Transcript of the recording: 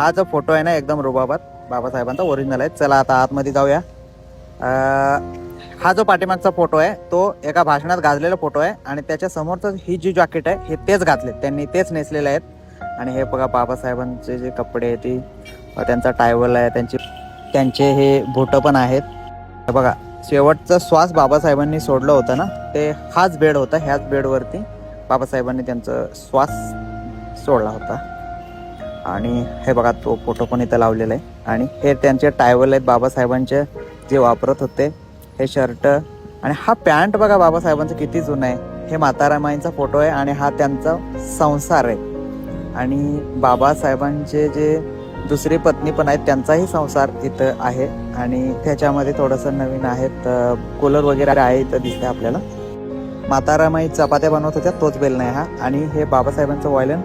हा जो फोटो आहे ना एकदम रुबाबात बाबासाहेबांचा ओरिजिनल आहे. चला आता आतमध्ये जाऊया. हा जो पाठीमागचा फोटो आहे तो एका भाषणात गाजलेला फोटो आहे आणि त्याच्या समोरचं ही जी जॅकेट आहे हे तेच घातले त्यांनी तेच नेसलेले आहेत. आणि हे बघा बाबासाहेबांचे जे कपडे आहेत ती त्यांचा टायवल आहे त्यांची त्यांचे हे बोटं पण आहेत. हे बघा शेवटचा श्वास बाबासाहेबांनी सोडलं होतं ना ते हाच बेड होता ह्याच बेडवरती बाबासाहेबांनी त्यांचं श्वास सोडला होता. आणि हे बघा तो फोटो पण इथं लावलेला आहे. आणि हे त्यांचे टायवल आहेत बाबासाहेबांचे जे वापरत होते. हे शर्ट आणि हा पॅन्ट बघा बाबासाहेबांचं किती जुनं आहे. हे मातारामाईंचा फोटो आहे आणि हा त्यांचा संसार आहे. आणि बाबासाहेबांचे जे दुसरी पत्नी पण आहेत त्यांचाही संसार इथं आहे. आणि त्याच्यामध्ये थोडंसं नवीन आहेत कूलर वगैरे आहे इथं दिसते आपल्याला. मातारामाई चपात्या बनवत होत्या तोच बेल नाही हा. आणि हे बाबासाहेबांचं वॉयलन